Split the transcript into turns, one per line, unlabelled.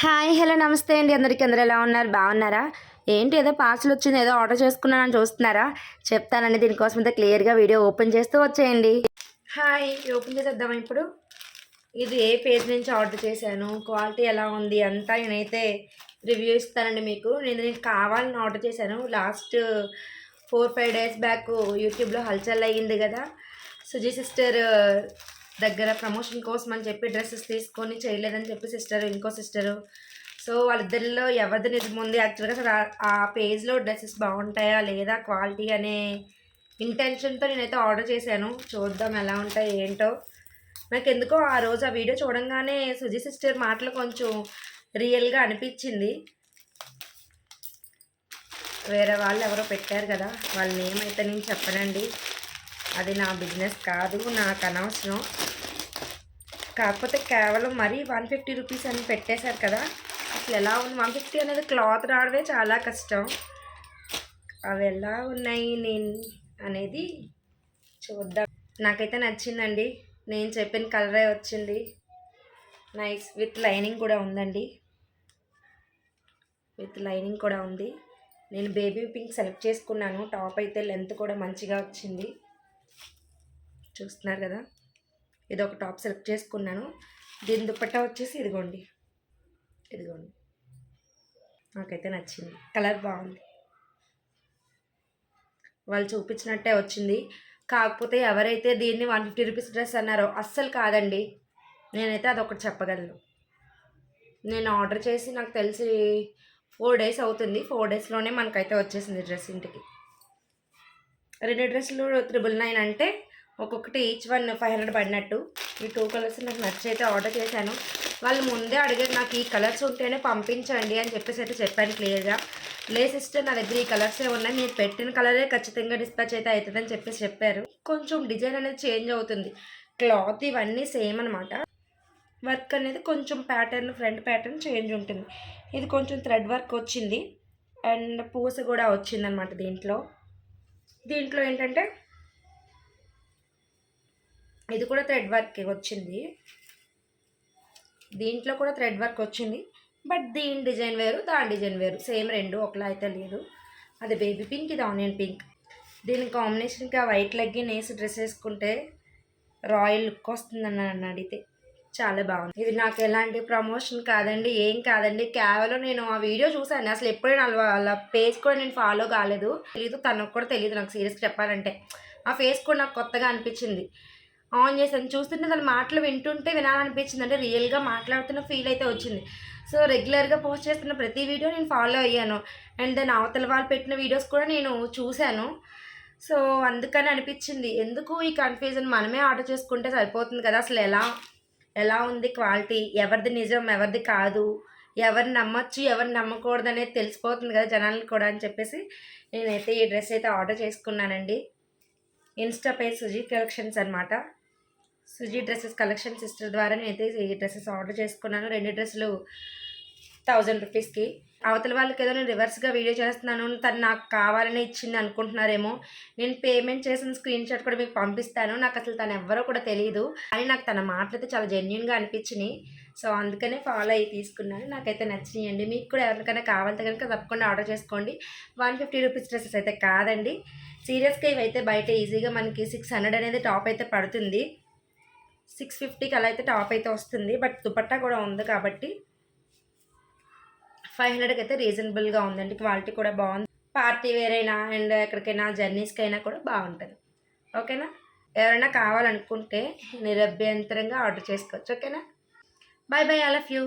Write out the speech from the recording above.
Hi hello నమస్తే అండి. అందరికీ అందరూ ఎలా ఉన్నారు? బాగున్నారా? ఏంటి ఏదో పార్సల్ వచ్చింది ఏదో ఆర్డర్ చేసుకున్నానని చూస్తున్నారా? చెప్తానండి దీనికోసం అయితే క్లియర్గా వీడియో ఓపెన్ చేస్తూ వచ్చేయండి. హాయ్ ఓపెన్ చేసేద్దాం ఇప్పుడు? ఇది ఏ పేజ్ నుంచి ఆర్డర్ చేశాను? క్వాలిటీ ఎలా ఉంది? అంతా నేనైతే రివ్యూ ఇస్తానండి మీకు. నేను దీనికి కావాలని ఆర్డర్ చేశాను. Last four five days back యూట్యూబ్లో హల్చల్ అయ్యింది కదా. సుజీ సిస్టర్ దగ్గర ప్రమోషన్ కోసం అని చెప్పి డ్రెస్సెస్ తీసుకొని చేయలేదని చెప్పి సిస్టర్ ఇంకో సిస్టరు. సో వాళ్ళిద్దరిలో ఎవరిది నిజం ఉంది? యాక్చువల్గా అసలు ఆ- ఆ పేజ్లో డ్రెస్సెస్ బాగుంటాయా లేదా? క్వాలిటీ అనే ఇంటెన్షన్తో నేనైతే ఆర్డర్ చేశాను. చూద్దాం ఎలా ఉంటాయి ఏంటో. నాకు ఎందుకో ఆ రోజు ఆ వీడియో చూడంగానే సుజీ సిస్టర్ మాటలు కొంచెం రియల్గా అనిపించింది. వేరే వాళ్ళు ఎవరో పెట్టారు కదా వాళ్ళ నేమ్ అయితే నేను చెప్పనండి. అది నా బిజినెస్ కాదు నాకు అనవసరం. కాకపోతే కేవలం మరీ వన్ ఫిఫ్టీ రూపీస్ అని పెట్టేశారు కదా. అసలు ఎలా ఉంది? వన్ ఫిఫ్టీ అనేది క్లాత్ రావడమే చాలా కష్టం. అవి ఎలా ఉన్నాయి నేను అనేది చూద్దాం. నాకైతే నచ్చిందండి. నేను చెప్పిన కలరే వచ్చింది. నైస్ విత్ లైనింగ్ కూడా ఉందండి. విత్ లైనింగ్ కూడా ఉంది. నేను బేబీ పింక్ సెలెక్ట్ చేసుకున్నాను. టాప్ అయితే లెంత్ కూడా మంచిగా వచ్చింది. చూస్తున్నారు కదా? ఇది ఒక టాప్ సెలెక్ట్ చేసుకున్నాను. దీని దుపట్టా వచ్చేసి ఇదిగోండి. ఇదిగోండి. నాకైతే నచ్చింది. కలర్ బాగుంది. వాళ్ళు చూపించినట్టే వచ్చింది. కాకపోతే ఎవరైతే దీన్ని వన్ ఫిఫ్టీ రూపీస్ డ్రెస్ అన్నారో అస్సలు కాదండి. నేనైతే అదొకటి చెప్పగలను. నేను ఆర్డర్ చేసి నాకు తెలిసి ఫోర్ డేస్ అవుతుంది. ఫోర్ డేస్లోనే మనకైతే వచ్చేసింది డ్రెస్ ఇంటికి. రెండు డ్రెస్సులు త్రిబుల్ నైన్ అంటే ఒక్కొక్కటి ఈచ్ వన్ ఫైవ్ హండ్రెడ్ పడినట్టు. ఈ టూ కలర్స్ నాకు నచ్చైతే ఆర్డర్ చేశాను. వాళ్ళు ముందే అడిగారు నాకు ఈ కలర్స్ ఉంటేనే పంపించండి అని చెప్పేసి అయితే చెప్పాను క్లియర్గా. లే సిస్టర్ నా దగ్గర ఈ కలర్సే ఉన్నాయి. మీరు పెట్టిన కలరే ఖచ్చితంగా డిస్పాచ్ అయితే అవుతుందని చెప్పేసి చెప్పారు. కొంచెం డిజైన్ అనేది చేంజ్ అవుతుంది. క్లాత్ ఇవన్నీ సేమ్ అనమాట వర్క్ అనేది కొంచెం ప్యాటర్న్ ఫ్రంట్ ప్యాటర్న్ చేంజ్ ఉంటుంది. ఇది కొంచెం థ్రెడ్ వర్క్ వచ్చింది. అండ్ పూస కూడా వచ్చిందనమాట దీంట్లో. దీంట్లో ఏంటంటే ఇది కూడా థ్రెడ్ వర్క్ వచ్చింది. దీంట్లో కూడా థ్రెడ్ వర్క్ వచ్చింది. బట్ దీని డిజైన్ వేరు దాని డిజైన్ వేరు. సేమ్ రెండు ఒకలా అయితే లేదు. అది బేబీ పింక్ ఇది ఆనియన్ పింక్. దీని కాంబినేషన్కి ఆ వైట్ లెగ్గిన్ వేసి డ్రెస్ వేసుకుంటే రాయల్ లుక్ వస్తుందని నన్ను అడిగితే. చాలా బాగుంది. ఇది నాకు ఎలాంటి ప్రమోషన్ కాదండి ఏం కాదండి. కేవలం నేను ఆ వీడియో చూసాను అసలు ఎప్పుడైనా వాళ్ళ వాళ్ళ పేజ్ కూడా నేను ఫాలో కాలేదు. తెలియదు తనకు కూడా తెలియదు నాకు సీరియస్గా చెప్పాలంటే. ఆ ఫేస్ కూడా నాకు కొత్తగా అనిపించింది. ఆన్ చేశాను. చూస్తుంటే తన మాటలు వింటుంటే వినాలనిపించింది. అంటే రియల్గా మాట్లాడుతున్న ఫీల్ అయితే వచ్చింది. సో రెగ్యులర్గా పోస్ట్ చేస్తున్న ప్రతి వీడియో నేను ఫాలో అయ్యాను. అండ్ దాని అవతల వాళ్ళు పెట్టిన వీడియోస్ కూడా నేను చూశాను. సో అందుకని అనిపించింది. ఎందుకు ఈ కన్ఫ్యూజన్ మనమే ఆర్డర్ చేసుకుంటే సరిపోతుంది కదా. అసలు ఎలా ఎలా ఉంది క్వాలిటీ ఎవరిది నిజం ఎవరిది కాదు? ఎవరిని నమ్మచ్చు ఎవరిని నమ్మకూడదు అనేది తెలిసిపోతుంది కదా జనాలకు కూడా అని చెప్పేసి నేనైతే ఈ డ్రెస్ అయితే ఆర్డర్ చేసుకున్నానండి. ఇన్స్టా పేజ్ సుజీ కలెక్షన్స్ అనమాట సుజీ డ్రెస్సెస్ కలెక్షన్ సిస్టర్ ద్వారా నేనైతే ఈ డ్రెస్సెస్ ఆర్డర్ చేసుకున్నాను. రెండు డ్రెస్సులు థౌజండ్ రూపీస్కి. అవతల వాళ్ళకి ఏదో నేను రివర్స్గా వీడియో చేస్తున్నాను తను నాకు కావాలని ఇచ్చింది అనుకుంటున్నారేమో. నేను పేమెంట్ చేసిన స్క్రీన్ షాట్ కూడా మీకు పంపిస్తాను. నాకు అసలు తను ఎవ్వరో కూడా తెలియదు కానీ నాకు తన మాటలైతే చాలా జెన్యున్గా అనిపించినాయి. సో అందుకనే ఫాలో అయ్యి తీసుకున్నాను. నాకైతే నచ్చినాయండి. మీకు కూడా ఎవరికైనా కావాలంటే కనుక తప్పకుండా ఆర్డర్ చేసుకోండి. వన్ ఫిఫ్టీ రూపీస్ డ్రెస్సెస్ అయితే కాదండి. సీరియస్గా ఇవైతే బయట ఈజీగా మనకి సిక్స్ హండ్రెడ్ అనేది టాప్ అయితే పడుతుంది. సిక్స్ ఫిఫ్టీకి అలా అయితే టాప్ అయితే వస్తుంది. బట్ దుపట్టా కూడా ఉంది కాబట్టి ఫైవ్ హండ్రెడ్కి అయితే రీజనబుల్గా ఉందండి. క్వాలిటీ కూడా బాగుంది. పార్టీ వేర్ అయినా అండ్ ఎక్కడికైనా జర్నీస్కి అయినా కూడా బాగుంటుంది. ఓకేనా? ఎవరైనా కావాలనుకుంటే నిరభ్యంతరంగా ఆర్డర్ చేసుకోవచ్చు. ఓకేనా? Bye bye all of you.